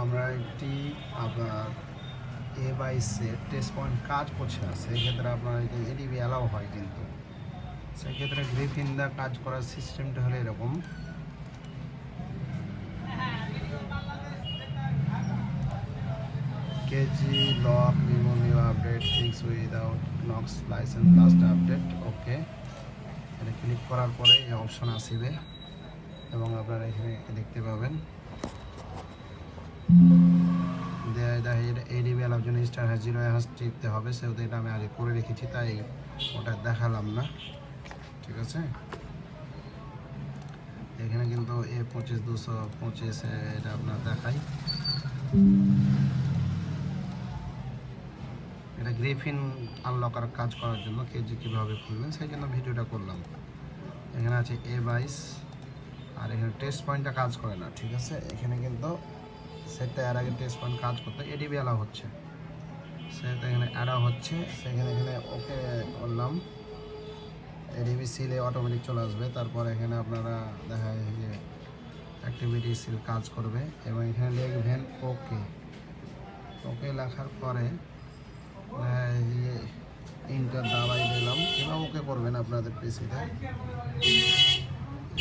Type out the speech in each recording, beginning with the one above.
আমরা একটি আপনার এ বাই সেট টেস্ট পয়েন্ট কাজ করছে না। সেক্ষেত্রে আপনার এডিবি অ্যালাউ হয় কিন্তু। সেক্ষেত্রে গ্রিফিন দা কাজ করার সিস্টেমটা হলো এরকম। KG lock new new update fix without Knox license last update okay এটা ক্লিক করার পরে এই অপশন আসবে। এবং আপনারা এখানে দেখতে পাবেন। অ্যালার জন্য স্টার হ্যাশ জিরো হ্যাশ টিপতে হবে সেহেতু এটা আমি আগে করে রেখেছি, তাই ওটা দেখালাম না। ঠিক আছে? এখানে কিন্তু এ পঁচিশ, দুশো পঁচিশ এটা আপনার দেখাই। এটা গ্রিফিন আনলকার কাজ করার জন্য কেজি কীভাবে খুলবেন, সেই জন্য ভিডিওটা করলাম। এখানে আছে এ বাইশ আর এখানে টেস্ট পয়েন্টটা কাজ করে না, ঠিক আছে? এখানে কিন্তু সেটটা এর আগে টেস্ট পয়েন্ট কাজ করতে এডিবি অ্যালাউ হচ্ছে। সেটা এখানে অ্যাডাও হচ্ছে, সেখানে এখানে ওকে করলাম এডিবি সিলে অটোমেটিক চলে আসবে, তারপর এখানে আপনারা দেখা যে অ্যাক্টিভিটি সিল কাজ করবে, এবং এখানে লিখবেন ওকে ওকে লেখার পরে ইন্টার দাবাই দিলাম কিংবা ওকে করবেন আপনাদের পিসিতে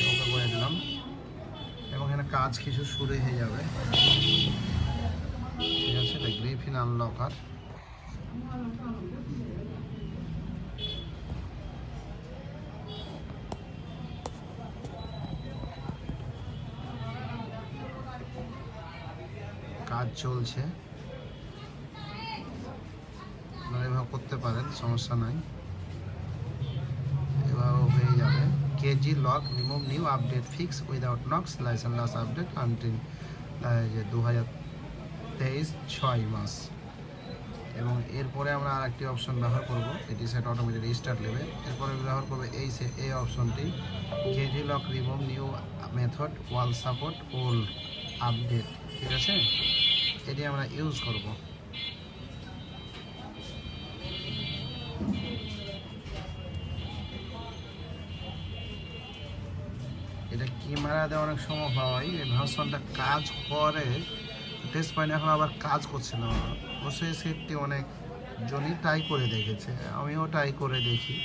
ওকে করে দিলাম। এখানে কাজ কিছু শুরু হয়ে যাবে। ঠিক আছে, এটা গ্রিফিন আনলকার কাজ চলছে। আপনারা এভাবে করতে পারেন, সমস্যা নাই। এভাবে হয়ে যাবে। Lock remove new update fix without Knox license last update until যে দু হাজার তেইশ ছয় মাস। এবং এরপরে আমরা আর একটি অপশন ব্যবহার করব, এটি সেট অটোমেটিক রিস্টার্ট নেবে এরপরে ব্যবহার করবে এই সে, এই অপশনটি KG lock remove new method wall support old update ঠিক আছে? এটি আমরা ইউজ করব। ক্যামেরাতে অনেক সময় হয়, এই ভার্সনটা কাজ করে টেস্ট পয়েন্ট এখন আবার কাজ করছে না। অবশ্যই সেটটি অনেক জনই ট্রাই করে দেখেছে, আমিও ট্রাই করে দেখি,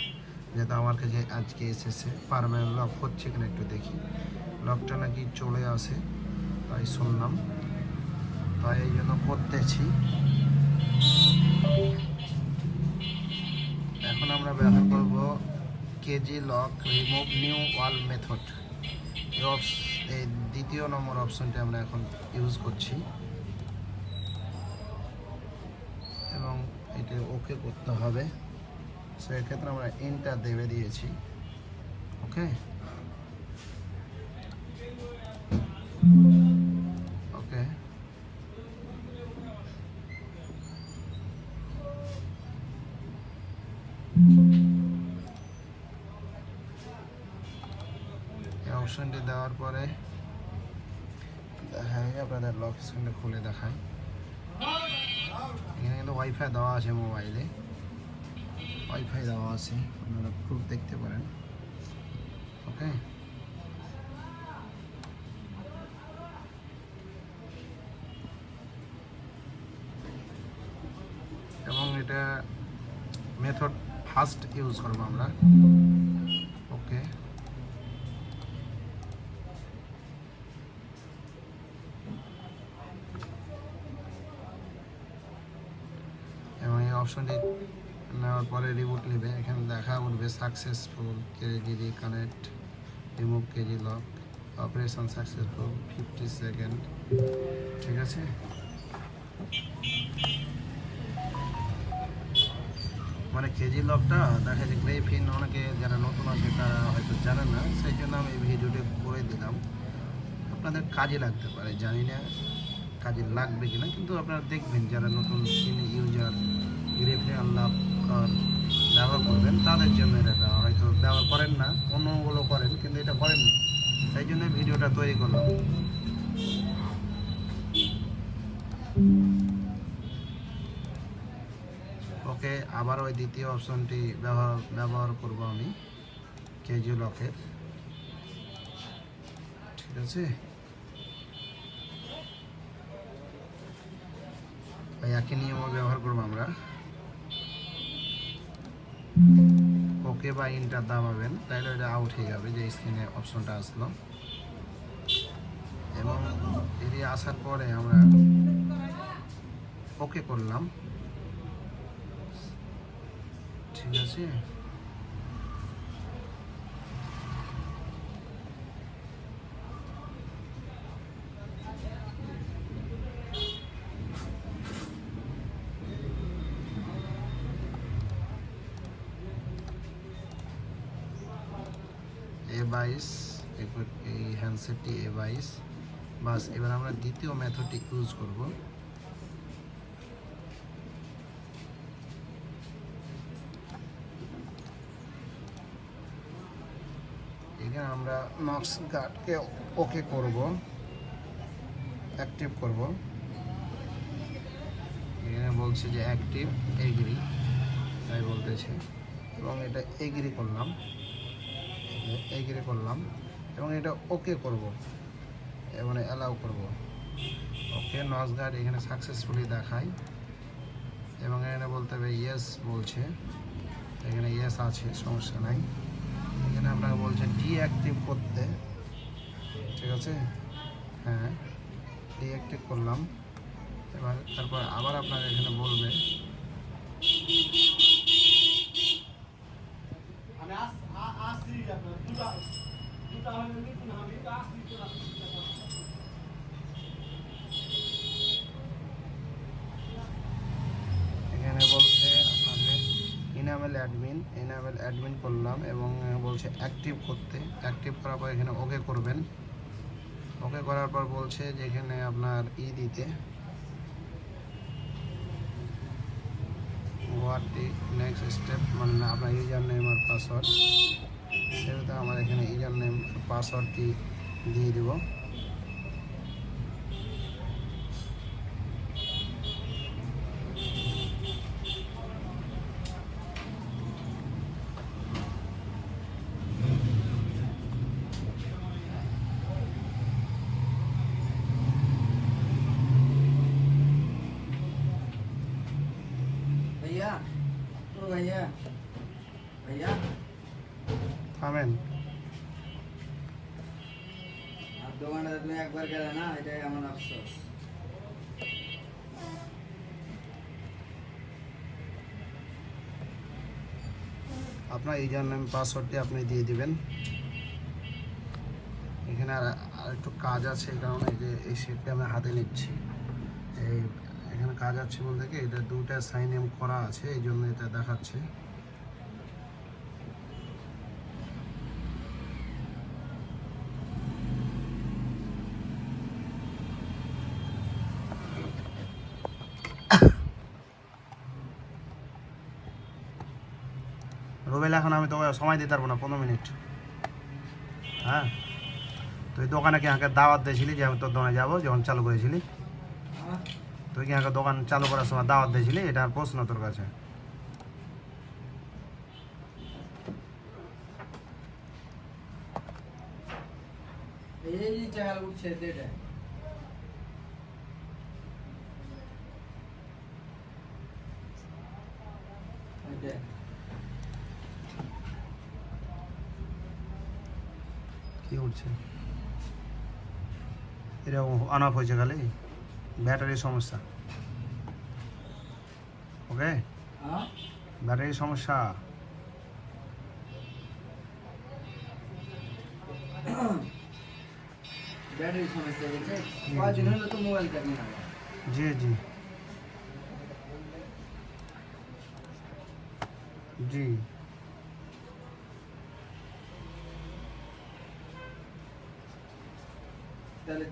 যেহেতু আমার কাছে আজকে এসেছে। পারমানেন্ট লক হচ্ছে কিনা একটু দেখি। লকটা নাকি চলে আসে, তাই শুনলাম। তাই এই জন্য করতেছি। এখন আমরা ব্যবহার করব KG lock remove new wall method. এই দ্বিতীয় নম্বর অপশনটি আমরা এখন ইউজ করছি। এবং এটা ওকে করতে হবে। সো এক্ষেত্রে আমরা ইনটা দেবে দিয়েছি। ওকে অপশনটি দেওয়ার পরে দেখাই, আপনাদের লক স্ক্রিনটা খুলে দেখাই। এখানে কিন্তু ওয়াইফাই দেওয়া আছে মোবাইলে ওয়াইফাই দেওয়া আছে, আপনারা প্রুফ দেখতে পারেন। ওকে এবং এটা মেথড ফার্স্ট ইউজ করব আমরা ওকে এবং নেওয়ার পরে রিবুট নেবে। এখানে দেখা উঠবে successful KG connect remove KG lock operation successful fifty second ঠিক আছে? মানে কেজি লকটা দেখা যায় গ্রেফিন অনেকে যারা নতুন আছে তারা হয়তো জানে না, সেই জন্য আমি এই ভিডিওটি করে দিলাম। আপনাদের কাজে লাগতে পারে, জানি না কাজে লাগবে কিনা, কিন্তু আপনারা দেখবেন যারা নতুন ইউজার গ্রেফিন আনলক ব্যবহার করবেন, তাদের জন্য এটা হয়তো ব্যবহার করেন না, অন্যগুলো করেন, কিন্তু এটা করেন না। সেই জন্য ভিডিওটা তৈরি করলাম। ওকে, আবার ওই দ্বিতীয় অপশনটি ব্যবহার ব্যবহার করব আমি, কেজি লকের ঠিক আছে? একই নিয়ম ব্যবহার করব আমরা। ওকে বা ইন্টার দাবাবেন তাহলে ওটা আউট হয়ে যাবে, যে স্ক্রিনে অপশনটা আসলো। এবং এটি আসার পরে আমরা ওকে করলাম। ঠিক আছে এ বাইশ এই হ্যান্ডসেটটি এ বাস এবার আমরা দ্বিতীয় মেথডটি ইউজ করব। এখানে আমরা নক্স গার্ডকে ওকে করব, অ্যাক্টিভ করব। এখানে বলছে যে অ্যাক্টিভ, এগ্রি, তাই বলতেছে। এবং এটা এগ্রি করলাম। এগ্রি করলাম এবং এটা ওকে করব। মানে অ্যালাউ করব। ওকে নস গার্ড এখানে সাকসেসফুলি দেখায় এবং এখানে বলতে হবে ইয়েস বলছে। এখানে ইয়েস আছে, সমস্যা নাই। এখানে আপনাকে বলছে ডিঅ্যাক্টিভ করতে। ঠিক আছে? হ্যাঁ ডিঅ্যাক্টিভ করলাম। এবার তারপর আবার আপনাকে এখানে বলবে আমি আস- আ- আসছি এখানে বলছে আপনাকে ইনামেল অ্যাডমিন ইনামেল অ্যাডমিন করলাম এবং বলছে অ্যাক্টিভ করতে। অ্যাক্টিভ করার পর এখানে ওকে করবেন। ওকে করার পর বলছে যে এখানে আপনার ই দিতে। হোয়াট দি নেক্সট স্টেপ মানে আপনার ইউজার নেম আর পাসওয়ার্ড সেহেতু আমার এখানে ইউজার নেম পাসওয়ার্ডটি দিয়ে দিব। দোকানে আপনি একবার গেলে না, এটাই আমার আফসোস। আপনার ইউজার নেম পাসওয়ার্ডটি আপনি দিয়ে দিবেন। এখানে আর আর একটু কাজ আছে এই কারণে যে এই সেটটা আমি হাতে নিচ্ছি। এই এখানে কাজ আছে বলতে কি, এটা দুটা সাইন এম করা আছে, এই জন্য এটা দেখাচ্ছে। রুবেল, এখন আমি তোকে সময় দিতে পারব না, পনেরো মিনিট। হ্যাঁ? তুই দোকানে কি আমাকে দাওয়াত দিয়েছিলি যে আমি তোর দোকানে যাব, যখন চালু করেছিলি? তুই কি আমাকে দোকান চালু করার সময় দাওয়াত দিয়েছিলি? এটা আর প্রশ্ন তোর কাছে। এই চাল উঠছে এটা এটা কি উঠছে এরকম অন অফ হয়েছে খালি। ব্যাটারির সমস্যা। ওকে? হ্যাঁ? ব্যাটারির সমস্যা। ব্যাটারি সমস্যা হয়েছে হলো তো মোবাইল জি জি। জি। তাহলে